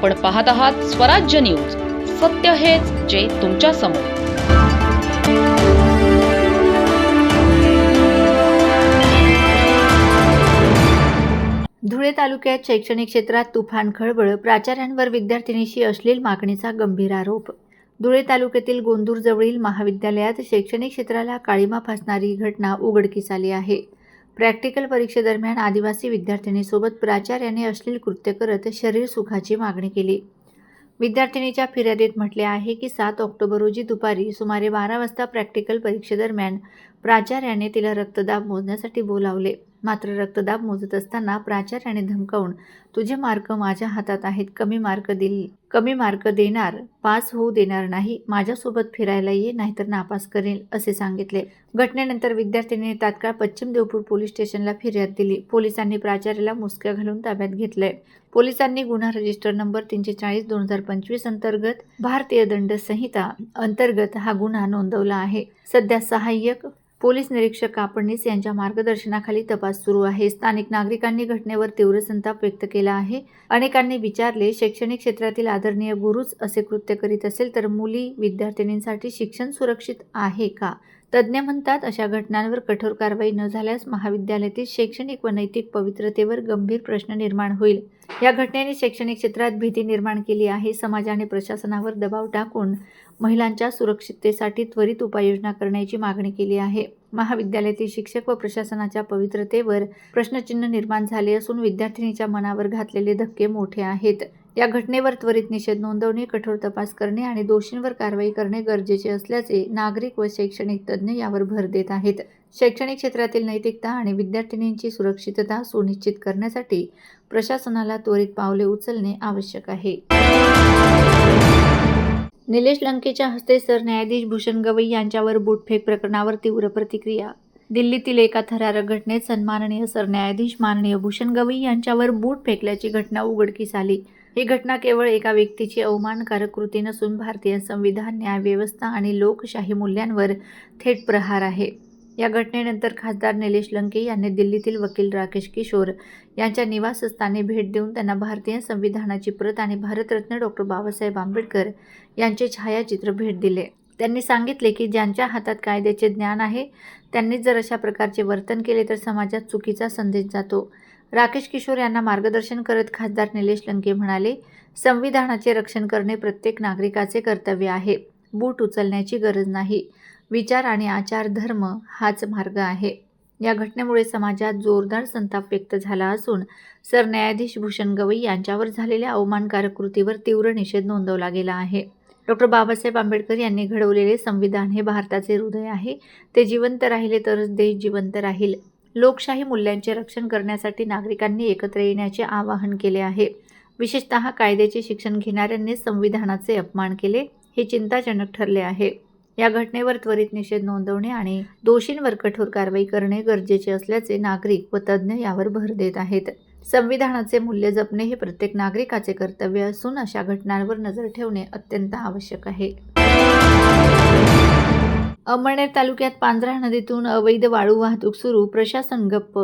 आपण पाहत आहात स्वराज्य न्यूज. सत्य हेच जे तुमच्यासमोर. धुळे तालुक्यात शैक्षणिक क्षेत्रात तुफान खळबळ प्राचार्यांवर विद्यार्थिनीशी अश्लील मागणीचा गंभीर आरोप. धुळे तालुक्यातील गोंदूरजवळील महाविद्यालयात शैक्षणिक क्षेत्राला काळीमा फासणारी घटना उघडकीस आली आहे. प्रॅक्टिकल परीक्षेदरम्यान आदिवासी विद्यार्थिनीसोबत प्राचार्याने अश्लील कृत्य करत शरीर सुखाची मागणी केली. विद्यार्थिनीच्या फिर्यादीत म्हटले आहे की सात ऑक्टोबर रोजी दुपारी सुमारे बारा वाजता प्रॅक्टिकल परीक्षेदरम्यान प्राचार्याने तिला रक्तदाब मोजण्यासाठी बोलावले. मात्र रक्तदाब मोजत असताना प्राचार्याने धमकावून तुझे मार्क माझ्या हातात आहेत कमी मार्क दिल कमी मार्क देणार पास होऊ देणार नाही माझ्यासोबत फिरायला ये नाहीतर नापास करेल असे सांगितले. घटनेनंतर विद्यार्थिनीने तात्काळ पश्चिम देवपूर पोलीस स्टेशनला फिर्याद दिली. पोलिसांनी प्राचार्याला मुसक्या घालून ताब्यात घेतलंय पोलिसांनी गुन्हा रजिस्टर नंबर तीनशे चाळीस दोन हजार पंचवीस अंतर्गत भारतीय दंड संहिता अंतर्गत हा गुन्हा नोंदवला आहे. सध्या सहाय्यक पोलीस निरीक्षक कापडणीस यांच्या मार्गदर्शनाखाली तपास सुरू आहे. स्थानिक नागरिकांनी घटनेवर तीव्र संताप व्यक्त केला आहे. अनेकांनी विचारले शैक्षणिक क्षेत्रातील आदरणीय गुरुच असे कृत्य करीत असेल तर मुली विद्यार्थिनींसाठी शिक्षण सुरक्षित आहे का? तज्ज्ञ म्हणतात अशा घटनांवर कठोर कारवाई न झाल्यास महाविद्यालयातील शैक्षणिक व नैतिक पवित्रतेवर गंभीर प्रश्न निर्माण होईल. या घटनेने शैक्षणिक क्षेत्रात भीती निर्माण केली आहे. समाजाने प्रशासनावर दबाव टाकून महिलांच्या सुरक्षिततेसाठी त्वरित उपाययोजना करण्याची मागणी केली आहे. महाविद्यालयातील शिक्षक व प्रशासनाच्या पवित्रतेवर प्रश्नचिन्ह निर्माण झाले असून विद्यार्थिनीच्या मनावर घातलेले धक्के मोठे आहेत. या घटनेवर त्वरित निषेध नोंदवणे कठोर तपास करणे आणि दोषींवर कारवाई करणे गरजेचे असल्याचे नागरिक व शैक्षणिक तज्ज्ञ यावर भर देत आहेत. शैक्षणिक क्षेत्रातील नैतिकता आणि विद्यार्थिनींची सुरक्षितता सुनिश्चित करण्यासाठी प्रशासनाला त्वरित पावले उचलणे आवश्यक आहे. निलेश लंकेच्या हस्ते सरन्यायाधीश भूषण गवई यांच्यावर बुटफेक प्रकरणावर तीव्र प्रतिक्रिया. दिल्लीतील एका थरारक घटनेत सन्माननीय सरन्यायाधीश माननीय भूषण गवई यांच्यावर बूट फेकल्याची घटना उघडकीस आली. ही घटना केवळ एका व्यक्तीची अवमानकारक कृती नसून भारतीय संविधान न्यायव्यवस्था आणि लोकशाही मूल्यांवर थेट प्रहार आहे. या घटनेनंतर खासदार निलेश लंके यांनी दिल्लीतील वकील राकेश किशोर यांच्या निवासस्थानी भेट देऊन त्यांना भारतीय संविधानाची प्रत आणि भारतरत्न डॉक्टर बाबासाहेब आंबेडकर यांचे छायाचित्र भेट दिले. त्यांनी सांगितले की ज्यांच्या हातात कायद्याचे ज्ञान आहे त्यांनी जर अशा प्रकारचे वर्तन केले तर समाजात चुकीचा संदेश जातो. राकेश किशोर यांना मार्गदर्शन करत खासदार निलेश लंके म्हणाले संविधानाचे रक्षण करणे प्रत्येक नागरिकाचे कर्तव्य आहे. बूट उचलण्याची गरज नाही. विचार आणि आचार धर्म हाच मार्ग आहे. या घटनेमुळे समाजात जोरदार संताप व्यक्त झाला असून सरन्यायाधीश भूषण गवई यांच्यावर झालेल्या अवमानकारक कृतीवर तीव्र निषेध नोंदवला गेला आहे. डॉक्टर बाबासाहेब आंबेडकर यांनी घडवलेले संविधान हे भारताचे हृदय आहे. ते जिवंत राहिले तरच देश जिवंत राहील. लोकशाही मूल्यांचे रक्षण करण्यासाठी नागरिकांनी एकत्र येण्याचे आवाहन केले आहे. विशेषतः कायद्याचे शिक्षण घेणाऱ्यांनी संविधानाचे अपमान केले हे चिंताजनक ठरले आहे. या घटनेवर त्वरित निषेध नोंदवणे आणि दोषींवर कठोर कारवाई करणे गरजेचे असल्याचे नागरिक व तज्ज्ञ यावर भर देत आहेत. संविधानाचे मूल्य जपणे हे प्रत्येक नागरिकाचे कर्तव्य असून अशा घटनांवर नजर ठेवणे अत्यंत आवश्यक आहे. अमळनेर तालुक्यात पांझरा नदीतून अवैध वाळू वाहतूक सुरू प्रशासन गप्प.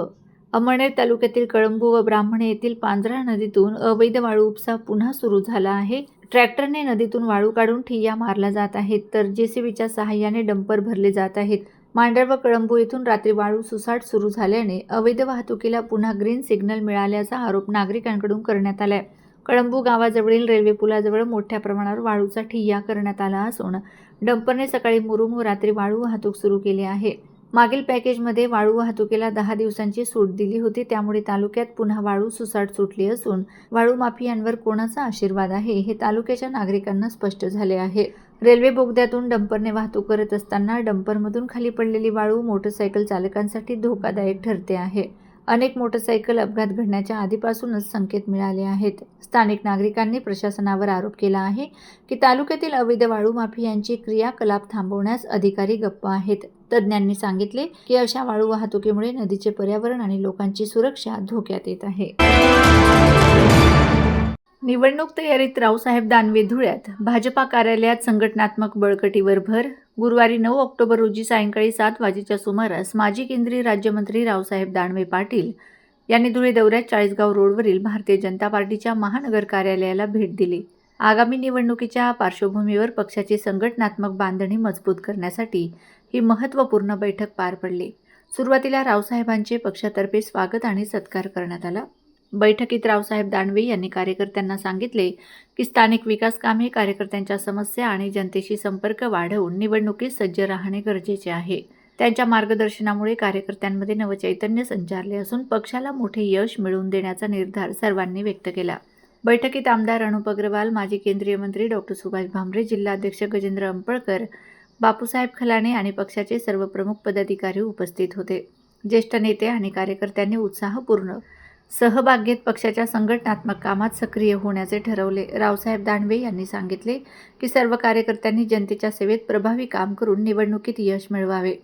अमळनेर तालुक्यातील कळंबू व ब्राह्मणे येथील पांझरा नदीतून अवैध वाळू उपसा पुन्हा सुरू झाला आहे. ट्रॅक्टरने नदीतून वाळू काढून ठिय्या मारला जात आहेत तर जेसीबीच्या सहाय्याने डंपर भरले जात आहेत. मांडर व कळंबू येथून रात्री वाळू सुसाट सुरू झाल्याने अवैध वाहतुकीला पुन्हा ग्रीन सिग्नल मिळाल्याचा आरोप नागरिकांकडून करण्यात आलाय. कळंबू गावाजवळील रेल्वे पुलाजवळ मोठ्या प्रमाणावर वाळूचा ठिय्या करण्यात आला असून डंपरने सकाळी मुरुम रात्री वाळू वाहतूक सुरू केली आहे. मागील पॅकेजमध्ये वाळू वाहतुकीला दहा दिवसांची सूट दिली होती त्यामुळे तालुक्यात पुन्हा वाळू सुसाट सुटली असून वाळू माफियांवर कोणाचा आशीर्वाद आहे हे तालुक्याच्या नागरिकांना स्पष्ट झाले आहे. रेल्वे बोगद्यातून डंपरने वाहतूक करत असताना डंपरमधून खाली पडलेली वाळू मोटरसायकल चालकांसाठी धोकादायक ठरते आहे. अनेक मोटरसायकल अपघात घडण्याच्या आधीपासूनच संकेत मिळाले आहेत. स्थानिक नागरिकांनी प्रशासनावर आरोप केला आहे की तालुक्यातील अवैध वाळू माफियांची क्रियाकलाप थांबवण्यास अधिकारी गप्प आहेत. तज्ज्ञांनी सांगितले की अशा वाळू वाहतुकीमुळे नदीचे पर्यावरण आणि लोकांची सुरक्षा धोक्यात येत आहे. निवडणूक तयारीत रावसाहेब दानवे धुळ्यात. भाजपा कार्यालयात संघटनात्मक बळकटीवर भर गुरुवारी नऊ ऑक्टोबर रोजी सायंकाळी सात वाजेच्या सुमारास माजी केंद्रीय राज्यमंत्री रावसाहेब दानवे पाटील यांनी धुळे दौऱ्यात चाळीसगाव रोडवरील भारतीय जनता पार्टीच्या महानगर कार्यालयाला भेट दिली. आगामी निवडणुकीच्या पार्श्वभूमीवर पक्षाची संघटनात्मक बांधणी मजबूत करण्यासाठी ही महत्त्वपूर्ण बैठक पार पडली. सुरुवातीला रावसाहेबांचे पक्षातर्फे स्वागत आणि सत्कार करण्यात आला. बैठकीत रावसाहेब दानवे यांनी कार्यकर्त्यांना सांगितले की स्थानिक विकास कामे कार्यकर्त्यांच्या समस्या आणि जनतेशी संपर्क वाढवून निवडणुकीत सज्ज राहणे गरजेचे आहे. त्यांच्या मार्गदर्शनामुळे कार्यकर्त्यांमध्ये नवचैतन्य संचारले असून पक्षाला मोठे यश मिळवून देण्याचा निर्धार सर्वांनी व्यक्त केला. बैठकीत आमदार अनुप अग्रवाल माजी केंद्रीय मंत्री डॉक्टर सुभाष भामरे जिल्हाध्यक्ष गजेंद्र अंपळकर बापूसाहेब खलाणे आणि पक्षाचे सर्व प्रमुख पदाधिकारी उपस्थित होते. ज्येष्ठ नेते आणि कार्यकर्त्यांनी उत्साहपूर्ण सहभागीत पक्षाच्या संघटनात्मक कामात सक्रिय होण्याचे ठरवले. रावसाहेब दानवे यांनी सांगितले की सर्व कार्यकर्त्यांनी जनतेच्या सेवेत प्रभावी काम करून निवडणुकीत यश मिळवावे.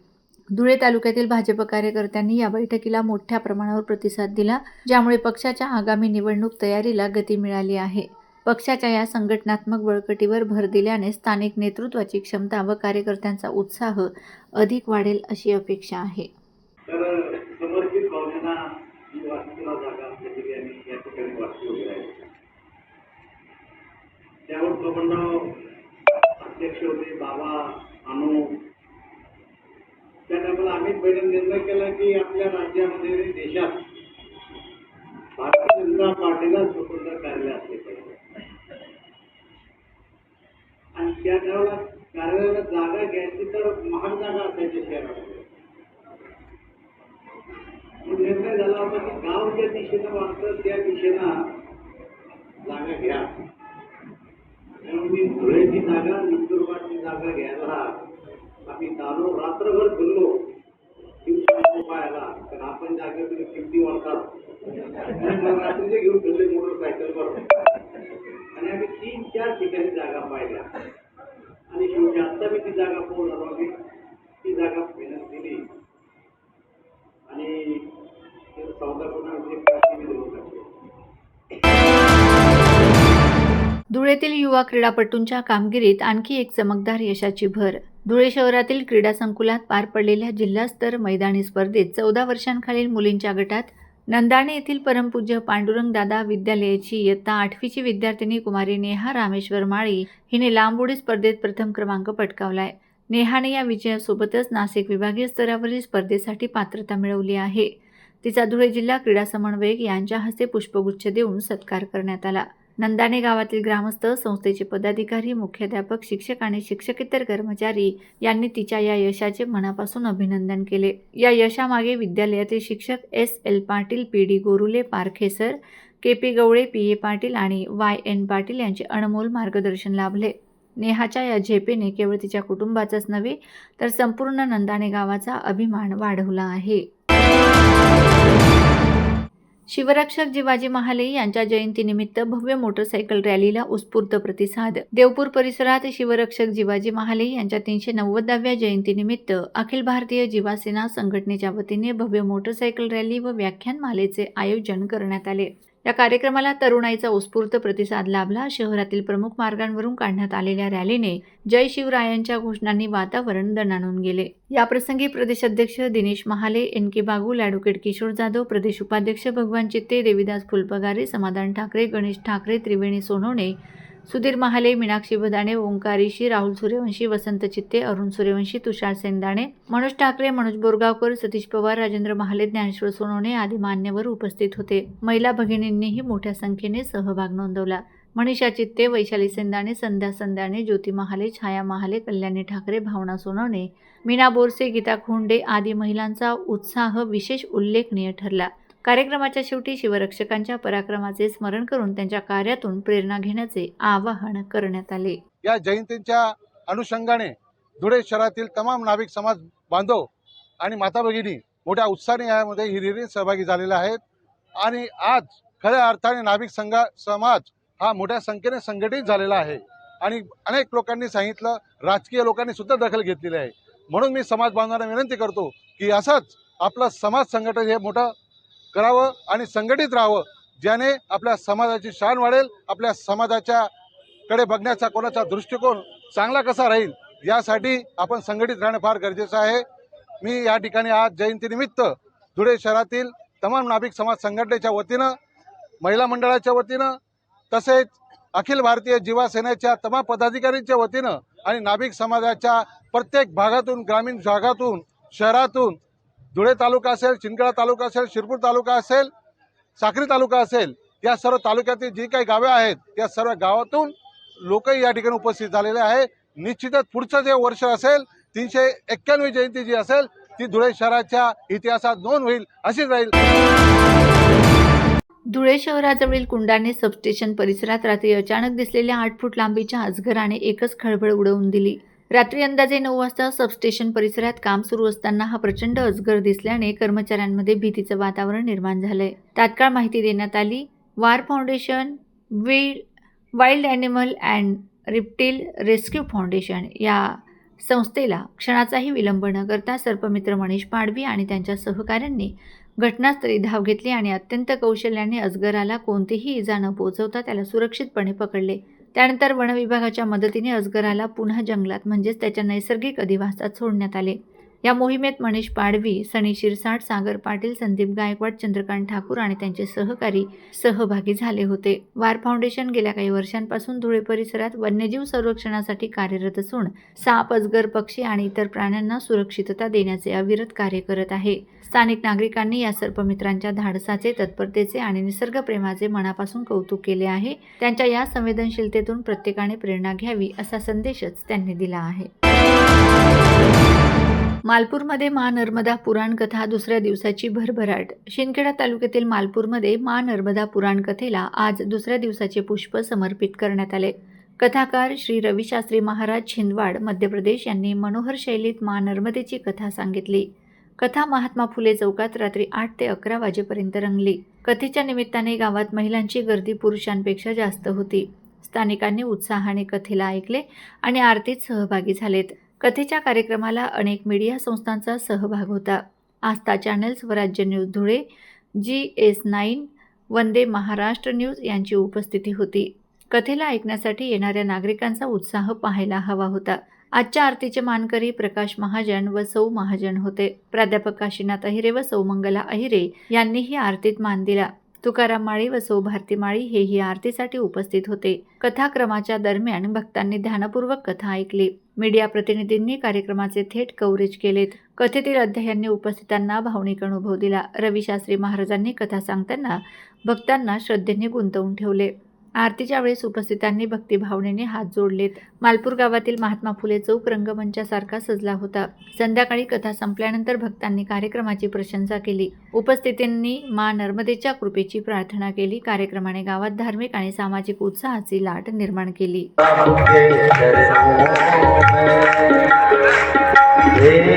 धुळे तालुक्यातील भाजप कार्यकर्त्यांनी या बैठकीला मोठ्या प्रमाणावर प्रतिसाद दिला ज्यामुळे पक्षाच्या आगामी निवडणूक तयारीला गती मिळाली आहे. पक्षाच्या या संघटनात्मक बळकटीवर भर दिल्याने स्थानिक नेतृत्वाची क्षमता व कार्यकर्त्यांचा उत्साह अधिक वाढेल अशी अपेक्षा आहे. त्यावर प्रबंधराव अध्यक्ष होते बाबा अनु. त्या टायमाला आम्ही पहिले निर्णय केला की आपल्या राज्यामध्ये देशात भारतीय जनता पार्टीला स्वतंत्र कार्यालय असले पाहिजे. आणि त्या टायमाला कार्यालयाला जागा घ्यायची तर महाग जागा असायची शहरामध्ये. निर्णय झाला होता की गाव ज्या दिशेनं वागतं त्या दिशेनं जागा घ्या. म्हणून मी जागा नंदुरबारची जागा घ्यायला. आम्ही चालू रात्रभर फिरलो. पाहायला तर आपण जागेतून किमती वाढतात रात्रीचे घेऊन फिरले मोटरसायकलवर. आणि आम्ही तीन चार ठिकाणी जागा पाहिल्या. युवा क्रीडापटूंच्या कामगिरीत आणखी एक चमकदार यशाची भर. धुळे शहरातील क्रीडा संकुलात पार पडलेल्या जिल्हास्तर मैदानी स्पर्धेत चौदा वर्षांखालील मुलींच्या गटात नंदाणे येथील परमपूज्य पांडुरंगदादा विद्यालयाची इयत्ता आठवीची विद्यार्थिनी कुमारी नेहा रामेश्वर माळी हिने लांब उडी स्पर्धेत प्रथम क्रमांक पटकावलाय. नेहाने या विजयासोबतच नाशिक विभागीय स्तरावरील स्पर्धेसाठी पात्रता मिळवली आहे. तिचा धुळे जिल्हा क्रीडा समन्वयक यांच्या हस्ते पुष्पगुच्छ देऊन सत्कार करण्यात आला. नंदाने गावातील ग्रामस्थ संस्थेचे पदाधिकारी मुख्याध्यापक शिक्षक आणि शिक्षकेतर कर्मचारी यांनी तिच्या या यशाचे मनापासून अभिनंदन केले. या यशामागे विद्यालयातील शिक्षक S. L. Patil P. D. Gorule पारखेसर K. P. Gawale P. A. Patil आणि वाय. एन. पाटील यांचे अनमोल मार्गदर्शन लाभले. नेहाच्या या झेपेने केवळ तिच्या कुटुंबाचाच नव्हे तर संपूर्ण नंदाने गावाचा अभिमान वाढवला आहे. शिवरक्षक जिवाजी महाले यांच्या जयंतीनिमित्त भव्य मोटरसायकल रॅलीला उत्स्फूर्त प्रतिसाद. देवपूर परिसरात शिवरक्षक जिवाजी महाले यांच्या तीनशे नव्वदाव्या जयंतीनिमित्त अखिल भारतीय जीवासेना संघटनेच्या वतीने भव्य मोटरसायकल रॅली व व्याख्यानमालेचे आयोजन करण्यात आले. या कार्यक्रमाला तरुणाईचा उत्स्फूर्त प्रतिसाद लाभला. शहरातील प्रमुख मार्गांवरून काढण्यात आलेल्या रॅलीने जय शिवरायांच्या घोषणांनी वातावरण दणाणून गेले. याप्रसंगी प्रदेशाध्यक्ष Dinesh Mahale N K Bagul advocate Kishor Jadhav प्रदेश उपाध्यक्ष भगवान चित्ते देविदास फुलपगारे समाधान ठाकरे गणेश ठाकरे त्रिवेणी सोनवणे सुधीर महाले मीनाक्षी भदाणे ओंकारीशी राहुल सूर्यवंशी वसंत चित्ते अरुण सूर्यवंशी तुषार सेंदाणे मनोज ठाकरे मनोज बोरगावकर सतीश पवार राजेंद्र महाले ज्ञानेश्वर सोनवणे आदी मान्यवर उपस्थित होते. महिला भगिनींनीही मोठ्या संख्येने सहभाग नोंदवला. मनीषा चित्ते वैशाली सेंदाणे संध्या संदाणे ज्योती महाले छाया महाले कल्याणी ठाकरे भावना सोनवणे मीना बोरसे गीता खोंडे आदी महिलांचा उत्साह विशेष उल्लेखनीय ठरला. कार्यक्रमाच्या शेवटी शिवरक्षकांच्या पराक्रमाचे स्मरण करून त्यांच्या कार्यातून प्रेरणा घेण्याचे आवाहन करण्यात आले. या जयंतीच्या अनुषंगाने धुळे शहरातील तमाम नाविक समाज बांधव आणि माता भगिनी मोठ्या उत्साहाने यामध्ये हिरिरीत सहभागी झालेल्या आहेत. आणि आज खऱ्या अर्थाने नाविक संघा समाज हा मोठ्या संख्येने संघटित झालेला आहे. आणि अनेक लोकांनी सांगितलं राजकीय लोकांनी सुद्धा दखल घेतलेली आहे. म्हणून मी समाज बांधवांना विनंती करतो की असंच आपलं समाज संघटन हे मोठं करावं आणि संघटित राहावं ज्याने आपल्या समाजाची शान वाढेल आपल्या समाजाच्या कडे बघण्याचा कोणाचा दृष्टिकोन चांगला कसा राहील यासाठी आपण संघटित राहणं फार गरजेचं आहे. मी या ठिकाणी आज जयंतीनिमित्त धुळे शहरातील तमाम नाभिक समाज संघटनेच्या वतीनं महिला मंडळाच्या वतीनं तसेच अखिल भारतीय जीवा सेनेच्या तमाम पदाधिकाऱ्यांच्या वतीनं आणि नाभिक समाजाच्या प्रत्येक भागातून ग्रामीण भागातून शहरातून धुळे तालुका असेल चिंचखेडा तालुका असेल शिरपूर तालुका असेल साक्री तालुका असेल या सर्व तालुक्यातील जी काही गावे आहेत त्या सर्व गावातून लोकही या ठिकाणी उपस्थित झालेले आहे. निश्चितच पुढचं जे वर्ष असेल तीनशे एक्क्याण्णवी जयंती जी असेल ती धुळे शहराच्या इतिहासात नोंद होईल अशीच राहील. धुळे शहराजवळील कुंडाने सबस्टेशन परिसरात रात्री अचानक दिसलेल्या आठ फूट लांबीच्या अजगराने एकच खळबळ उडवून दिली. रात्री अंदाजे नऊ वाजता सबस्टेशन परिसरात काम सुरू असताना हा प्रचंड अजगर दिसल्याने कर्मचाऱ्यांमध्ये भीतीचं वातावरण निर्माण झालंय. तात्काळ माहिती देण्यात आली. War foundation we wild animal and reptile rescue foundation या संस्थेला क्षणाचाही विलंब न करता सर्पमित्र मनीष पाडवी आणि त्यांच्या सहकाऱ्यांनी घटनास्थळी धाव घेतली आणि अत्यंत कौशल्याने अजगराला कोणतीही इजा न पोहोचवता त्याला सुरक्षितपणे पकडले. त्यानंतर वनविभागाच्या मदतीने अजगराला पुन्हा जंगलात म्हणजेच त्याच्या नैसर्गिक अधिवासात सोडण्यात आले. या मोहिमेत मनीष पाडवी सनी शिरसाट सागर पाटील संदीप गायकवाड चंद्रकांत ठाकूर आणि त्यांचे सहकारी सहभागी झाले होते. वार फाउंडेशन गेल्या काही वर्षांपासून धुळे परिसरात वन्यजीव संरक्षणासाठी कार्यरत असून साप अजगर पक्षी आणि इतर प्राण्यांना सुरक्षितता देण्याचे अविरत कार्य करत आहे. स्थानिक नागरिकांनी या सर्पमित्रांच्या धाडसाचे तत्परतेचे आणि निसर्गप्रेमाचे मनापासून कौतुक केले आहे. त्यांच्या या संवेदनशीलतेतून प्रत्येकाने प्रेरणा घ्यावी असा संदेशच त्यांनी दिला आहे. मालपूरमध्ये मा नर्मदा पुराणकथा दुसऱ्या दिवसाची भरभराट. शिंदखेडा तालुक्यातील मालपूरमध्ये मा नर्मदा पुराणकथेला आज दुसऱ्या दिवसाचे पुष्प समर्पित करण्यात आले. कथाकार श्री रविशास्त्री महाराज छिंदवाड मध्य प्रदेश यांनी मनोहर शैलीत मा नर्मदेची कथा सांगितली. कथा महात्मा फुले चौकात रात्री आठ ते अकरा वाजेपर्यंत रंगली. कथेच्या निमित्ताने गावात महिलांची गर्दी पुरुषांपेक्षा जास्त होती. स्थानिकांनी उत्साहाने कथेला ऐकले आणि आरतीत सहभागी झालेत. कथेच्या कार्यक्रमाला अनेक मीडिया संस्थांचा सहभाग होता. Aastha channel Swarajya news Dhule G S nine Vande Maharashtra news यांची उपस्थिती होती. कथेला ऐकण्यासाठी येणाऱ्या नागरिकांचा उत्साह पाहायला हवा होता. आजच्या आरतीचे मानकरी प्रकाश महाजन व सौ महाजन होते. प्राध्यापक काशीनाथ अहिरे व सौ मंगला अहिरे यांनीही आरतीत मान दिला. तुकाराम माळी व सौ भारती माळी हेही आरतीसाठी उपस्थित होते. कथाक्रमाच्या दरम्यान भक्तांनी ध्यानपूर्वक कथा ऐकली. मीडिया प्रतिनिधींनी कार्यक्रमाचे थेट कव्हरेज केलेत. कथेतील अध्यायांनी उपस्थितांना भावनिक अनुभव दिला. रविशास्त्री महाराजांनी कथा सांगताना भक्तांना श्रद्धेने गुंतवून ठेवले. आरतीच्या वेळेस उपस्थितांनी भक्तिभावनेने हात जोडलेत. मालपूर गावातील महात्मा फुले चौक रंगमंचासारखा सजला होता. संध्याकाळी कथा संपल्यानंतर भक्तांनी कार्यक्रमाची प्रशंसा केली. उपस्थितींनी मा नर्मदेच्या कृपेची प्रार्थना केली. कार्यक्रमाने गावात धार्मिक आणि सामाजिक उत्साहाची लाट निर्माण केली.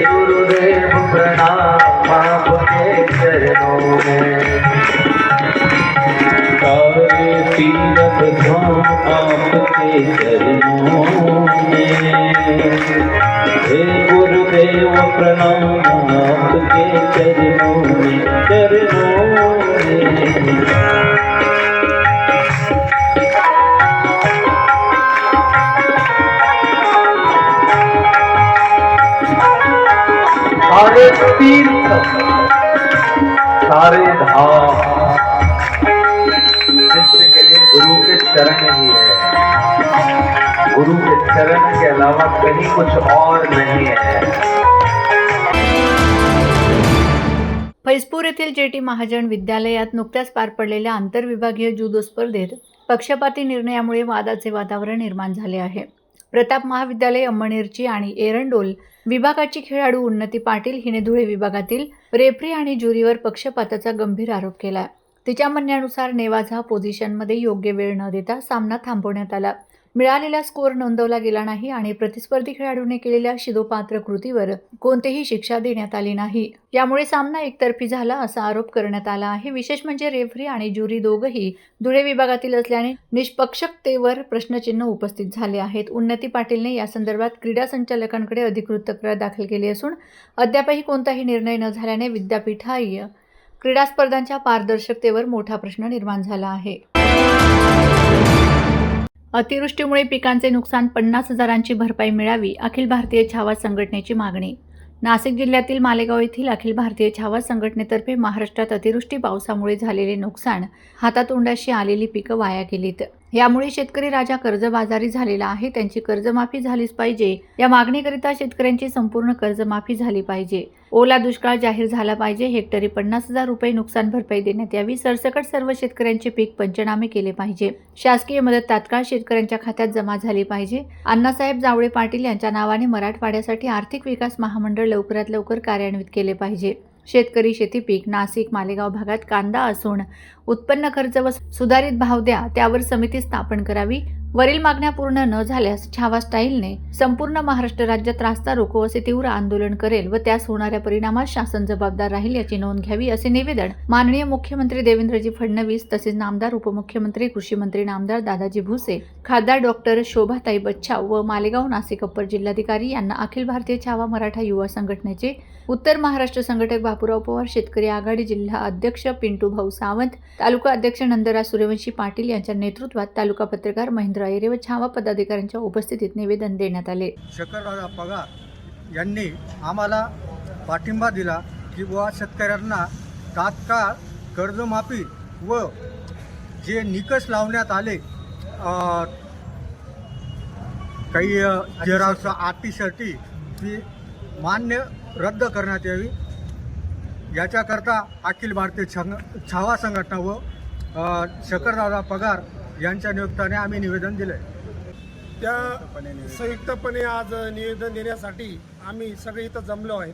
गुरुदेव तीरथ धाम आपके चरणों हे गुरुदेव प्रणाम आपके चरणों में चरणों में सारे तीर्थ, सारे धाम। कहीं कुछ और नहीं है फैजपूर येथील जे टी महाजन विद्यालयात नुकत्याच पार पडलेल्या आंतरविभागीय जुदो स्पर्धेत पक्षपाती निर्णयामुळे वादाचे वातावरण निर्माण झाले आहे. प्रताप महाविद्यालय अंमणेरची आणि एरंडोल विभागाची खेळाडू उन्नती पाटील हिने धुळे विभागातील रेफरी आणि ज्युरीवर पक्षपाताचा गंभीर आरोप केला. तिच्या म्हणण्यानुसार नेवाझा पोझिशनमध्ये योग्य वेळ न देता सामना थांबवण्यात आला. मिळालेला स्कोअर नोंदवला गेला नाही आणि प्रतिस्पर्धी खेळाडूने केलेल्या शिदोपात्र कृतीवर कोणतीही शिक्षा देण्यात आली नाही. यामुळे सामना एकतर्फी झाला असा आरोप करण्यात आला आहे. विशेष म्हणजे रेफरी आणि ज्युरी दोघंही धुळे विभागातील असल्याने निष्पक्षतेवर प्रश्नचिन्ह उपस्थित झाले आहेत. उन्नती पाटीलने या संदर्भात क्रीडा संचालकांकडे अधिकृत तक्रार दाखल केली असून अद्यापही कोणताही निर्णय न झाल्याने विद्यापीठाय क्रीडा स्पर्धांच्या पारदर्शकतेवर मोठा प्रश्न निर्माण झाला आहे. अतिवृष्टीमुळे पिकांचे नुकसान पन्नास हजारांची भरपाई मिळावी अखिल भारतीय छावा संघटनेची मागणी. नाशिक जिल्ह्यातील मालेगाव येथील अखिल भारतीय छावा संघटनेतर्फे महाराष्ट्रात अतिवृष्टी पावसामुळे झालेले नुकसान हातातोंडाशी आलेली पिकं वाया गेलीत. यामुळे शेतकरी राजा कर्जबाजारी झालेला आहे. त्यांची कर्जमाफी झालीच पाहिजे. या मागणीकरिता शेतकऱ्यांची संपूर्ण कर्जमाफी झाली पाहिजे. ओला दुष्काळ जाहीर झाला पाहिजे. हेक्टरी पन्नास हजार रुपये नुकसान भरपाई देण्यात यावी. सरसकट सर्व शेतकऱ्यांचे पीक पंचनामे केले पाहिजे. शासकीय मदत तात्काळ शेतकऱ्यांच्या खात्यात जमा झाली पाहिजे. अण्णासाहेब जावळे पाटील यांच्या नावाने मराठवाड्यासाठी आर्थिक विकास महामंडळ लवकरात लवकर कार्यान्वित केले पाहिजे. शेतकरी शेती पीक नाशिक मालेगाव भागात कांदा असून उत्पन्न खर्च व सुधारित भाव द्या त्यावर समिती स्थापन करावी वरील मागण्या पूर्ण न झाल्यास छावा स्टाईलने संपूर्ण महाराष्ट्र राज्यात रास्ता रोको असे तीव्र आंदोलन करेल व त्यास होणाऱ्या परिणामात शासन जबाबदार राहील याची नोंद घ्यावी असे निवेदन माननीय मुख्यमंत्री देवेंद्रजी फडणवीस तसेच नामदार उपमुख्यमंत्री कृषी मंत्री नामदार दादाजी भुसे खासदार डॉक्टर शोभाताई बच्छाव व मालेगाव नाशिक अप्पर जिल्हाधिकारी यांना अखिल भारतीय छावा मराठा युवा संघटनेचे उत्तर महाराष्ट्र संघटक बापूराव पवार शेतकरी आघाडी जिल्हा अध्यक्ष पिंटू भाऊ सावंत तालुका अध्यक्ष नंदराज सूर्यवंशी पाटील यांच्या नेतृत्वात तालुका पत्रकार महेंद्र अहिरे व छावा पदाधिकाऱ्यांच्या उपस्थितीत निवेदन देण्यात आले. शंकरदादा पगार यांनी आम्हाला पाठिंबा दिला की बुवा शेतकऱ्यांना तात्काळ कर्जमाफी व जे निकष लावण्यात आले काही जेराक्स आटीसाठी ती मान्य रद्द करण्यात यावी. याच्याकरता अखिल भारतीय छावा संघटना व शकरदादा पगार यांच्या नियुक्ताने आम्ही निवेदन दिलं आहे त्या संयुक्तपणे आज निवेदन देण्यासाठी आम्ही सगळे इथं जमलो आहेत.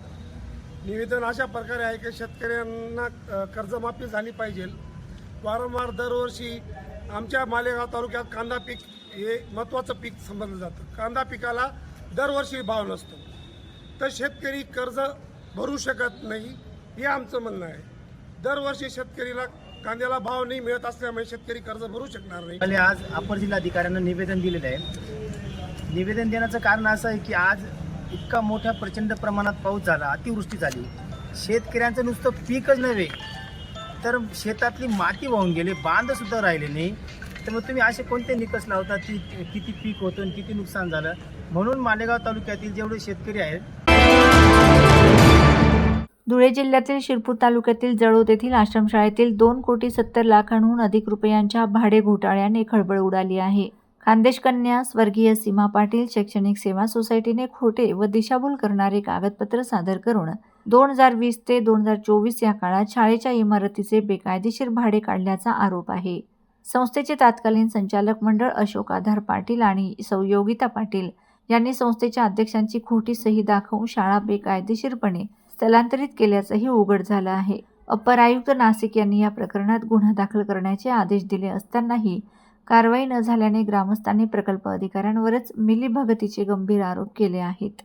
निवेदन अशा प्रकारे आहे की शेतकऱ्यांना कर्जमाफी झाली पाहिजे. वारंवार दरवर्षी आमच्या मालेगाव तालुक्यात कांदा पीक हे महत्त्वाचं पीक समजलं जातं. कांदा पिकाला दरवर्षी भाव नसतो. तर शेतकरी कर्ज भरू शकत नाही हे आमचं म्हणणं आहे. दरवर्षी शेतकरीला कांद्याला भाव नाही मिळत असल्यामुळे शेतकरी कर्ज भरू शकणार नाही. पहिले आज अपर जिल्हाधिकाऱ्यांना निवेदन दिलेलं आहे. निवेदन देण्याचं कारण असं आहे की आज इतका मोठ्या प्रचंड प्रमाणात पाऊस झाला अतिवृष्टी झाली. शेतकऱ्यांचं नुसतं पीकच नव्हे तर शेतातली माती वाहून गेली बांध सुद्धा राहिले नाही. तर मग तुम्ही असे कोणते निकष लावता की किती पीक होतं आणि किती नुकसान झालं? म्हणून मालेगाव तालुक्यातील जेवढे शेतकरी आहेत धुळे जिल्ह्यातील शिरपूर तालुक्यातील जळोद येथील आश्रमशाळेतील दोन कोटी सत्तर लाखांहून अधिक रुपयांच्या भाडे घोटाळ्याने खळबळ उडाली आहे. खानदेश कन्या स्वर्गीय सीमा पाटील शैक्षणिक सेवा सोसायटीने खोटे व दिशाभूल करणारे कागदपत्र सादर करून दोन हजार वीस ते दोन हजार चोवीस या काळात शाळेच्या इमारतीचे बेकायदेशीर भाडे काढल्याचा आरोप आहे. संस्थेचे तत्कालीन संचालक मंडळ अशोक आधार पाटील आणि सौयोगिता पाटील यांनी संस्थेच्या अध्यक्षांची खोटी सही दाखवून शाळा बेकायदेशीरपणे स्थलांतरित केल्याचंही उघड झालं आहे. अप्पर आयुक्त नाशिक यांनी या प्रकरणात गुन्हा दाखल करण्याचे आदेश दिले असतानाही कारवाई न झाल्याने ग्रामस्थांनी प्रकल्प अधिकाऱ्यांवरच मिलीभगतीचे गंभीर आरोप केले आहेत.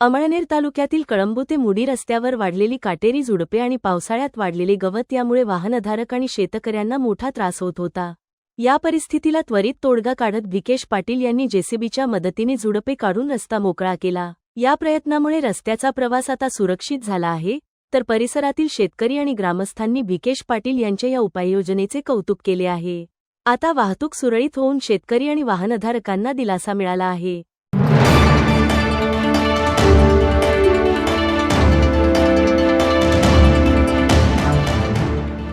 अमळनेर तालुक्यातील कळंबो ते मुडी रस्त्यावर वाढलेली काटेरी झुडपे आणि पावसाळ्यात वाढलेले गवत यामुळे वाहनधारक आणि शेतकऱ्यांना मोठा त्रास होत होता. या परिस्थितीला त्वरित तोडगा काढत विकेश पाटील यांनी जेसीबीच्या मदतीने झुडपे काढून रस्ता मोकळा केला. या प्रयत्नामुळे रस्त्याचा प्रवास आता सुरक्षित झाला आहे तर परिसरातील शेतकरी आणि ग्रामस्थांनी भिकेश पाटील यांच्या या उपाययोजनेचे कौतुक केले आहे. आता वाहतूक सुरळीत होऊन शेतकरी आणि वाहनधारकांना दिलासा मिळाला आहे.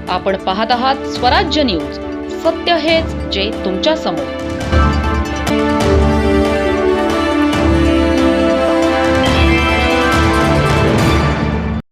आपण पाहत आहात स्वराज्य न्यूज. सत्य हेच जे तुमच्यासमोर